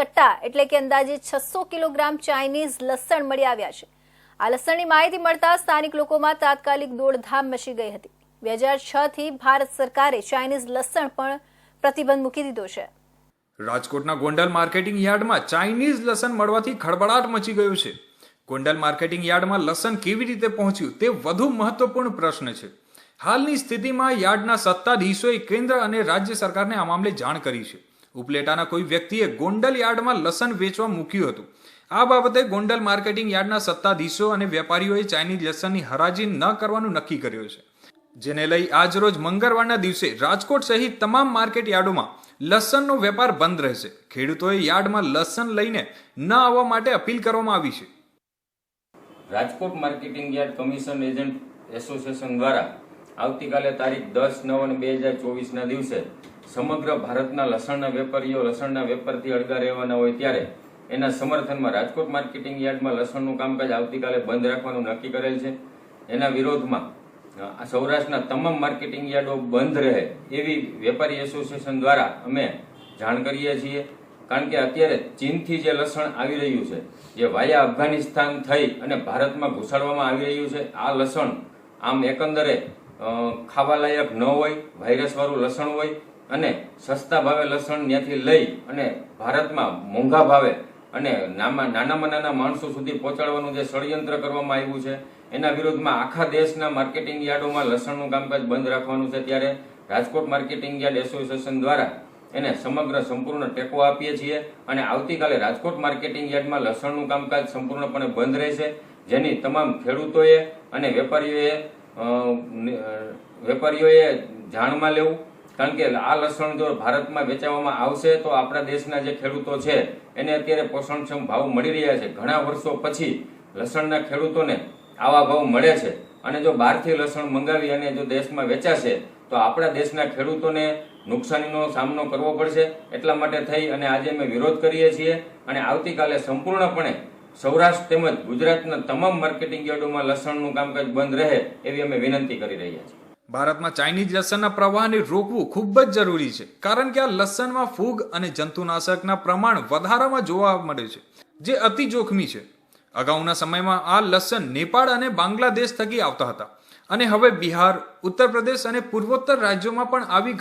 કટ્ટા એટલે કે અંદાજે છસો કિલોગ્રામ ચાઇનીઝ લસણ મળી આવ્યા છે. આ લસણની માહિતી મળતા સ્થાનિક લોકોમાં તાત્કાલિક દોડધામ મચી ગઈ હતી. બે હજાર છ થી ભારત સરકારે ચાઇનીઝ લસણ પણ પ્રતિબંધ મૂકી દીધો છે. રાજકોટના ગોંડલ માર્કેટિંગ યાર્ડમાં ચાઇનીઝ લસણ મળવાથી ખળબળાટ મચી ગયો છે. ગોંડલ માર્કેટિંગ યાર્ડમાં લસણ કેવી રીતે પહોંચ્યું તે વધુ મહત્વપૂર્ણ પ્રશ્ન છે. હાલની સ્થિતિમાં યાર્ડના સત્તાધીશોએ કેન્દ્ર અને રાજ્ય સરકારને આ મામલે જાણ કરી છે. ઉપલેટાના કોઈ વ્યક્તિએ ગોંડલ યાર્ડમાં લસણ વેચવા મૂક્યું હતું. આ બાબતે ગોંડલ માર્કેટિંગ યાર્ડના સત્તાધીશો અને વેપારીઓએ ચાઇનીઝ લસણની હરાજી ન કરવાનું નક્કી કર્યું છે. જેને લઈ આજરોજ મંગળવારના દિવસે રાજકોટ સહિત તમામ માર્કેટ યાર્ડોમાં લસણનો વેપાર બંધ રહેશે. ખેડૂતોએ યાર્ડમાં લસણ લઈને ન આવવા માટે અપીલ કરવામાં આવી છે. Rajkot marketing yard commission agent association દ્વારા આવતીકાલે તારીખ દસ નવ અને બે હજાર ચોવીસના દિવસે સમગ્ર ભારતના લસણના વેપારીઓ લસણના વેપારથી અળગા રહેવાના હોય ત્યારે એના સમર્થનમાં રાજકોટ માર્કેટિંગ યાર્ડમાં લસણનું કામકાજ આવતીકાલે બંધ રાખવાનું નક્કી કરેલ છે. એના વિરોધમાં સૌરાષ્ટ્રના તમામ માર્કેટિંગ યાર્ડો બંધ રહે એવી વેપારી એસોસિએશન દ્વારા અમે જાણ કરીએ છીએ. કારણ કે અત્યારે ચીનથી જે લસણ આવી રહ્યું છે, જે વાયા અફઘાનિસ્તાન થઈ અને ભારતમાં ઘુસાડવામાં આવી રહ્યું છે, આ લસણ આમ એકંદરે ખાવાલાયક ન હોય, વાયરસવાળું લસણ હોય અને સસ્તા ભાવે લસણ ત્યાંથી લઈ અને ભારતમાં મોંઘા ભાવે અને નામાં નાનામાં નાના માણસો સુધી પહોંચાડવાનું જે ષડયંત્ર કરવામાં આવ્યું છે, એના વિરોધમાં આખા દેશના માર્કેટિંગ યાર્ડોમાં લસણનું કામકાજ બંધ રાખવાનું છે ત્યારે રાજકોટ માર્કેટિંગ યાર્ડ એસોસિએશન દ્વારા એને સમગ્ર સંપૂર્ણ ટેકો આપીએ છીએ અને આવતીકાલે રાજકોટ માર્કેટિંગ યાર્ડમાં લસણનું કામકાજ સંપૂર્ણપણે બંધ રહેશે, જેની તમામ ખેડૂતોએ અને વેપારીઓએ વેપારીઓએ જાણમાં લેવું કારણ કે આ લસણ જો ભારતમાં વેચાવામાં આવશે તો આપણા દેશના જે ખેડૂતો છે, એને અત્યારે પોષણક્ષમ ભાવ મળી રહ્યા છે. ઘણા વર્ષો પછી લસણના ખેડૂતોને આવા ભાવ મળે છે. અને જો બહારથી લસણ મંગાવી અને જો દેશમાં વેચાશે, તો આપણા દેશના ખેડૂતોને નુકસાનીનો સામનો કરવો પડશે. એટલા માટે થઈ અને આજે અમે વિરોધ કરીએ છીએ. અને આવતીકાલે સંપૂર્ણપણે સૌરાષ્ટ્ર તેમજ ગુજરાતના તમામ માર્કેટિંગ યાર્ડોમાં લસણનું કામકાજ બંધ રહે એવી અમે વિનંતી કરી રહ્યા છીએ. ભારતમાં ચાઇનીઝ લસણના પ્રવાહને રોકવું ખૂબ જ જરૂરી છે, કારણ કે આ લસણમાં ફૂગ અને જંતુનાશકના પ્રમાણ વધારામાં જોવા મળે છે, જે અતિ જોખમી છે. અગાઉના સમયમાં આ લસણ નેપાળ અને બાંગ્લાદેશ થકી આવતા હતા. અને હવે બિહાર ઉત્તર પ્રદેશ અને પૂર્વોત્તર રાજ્યોમાં પણ આવી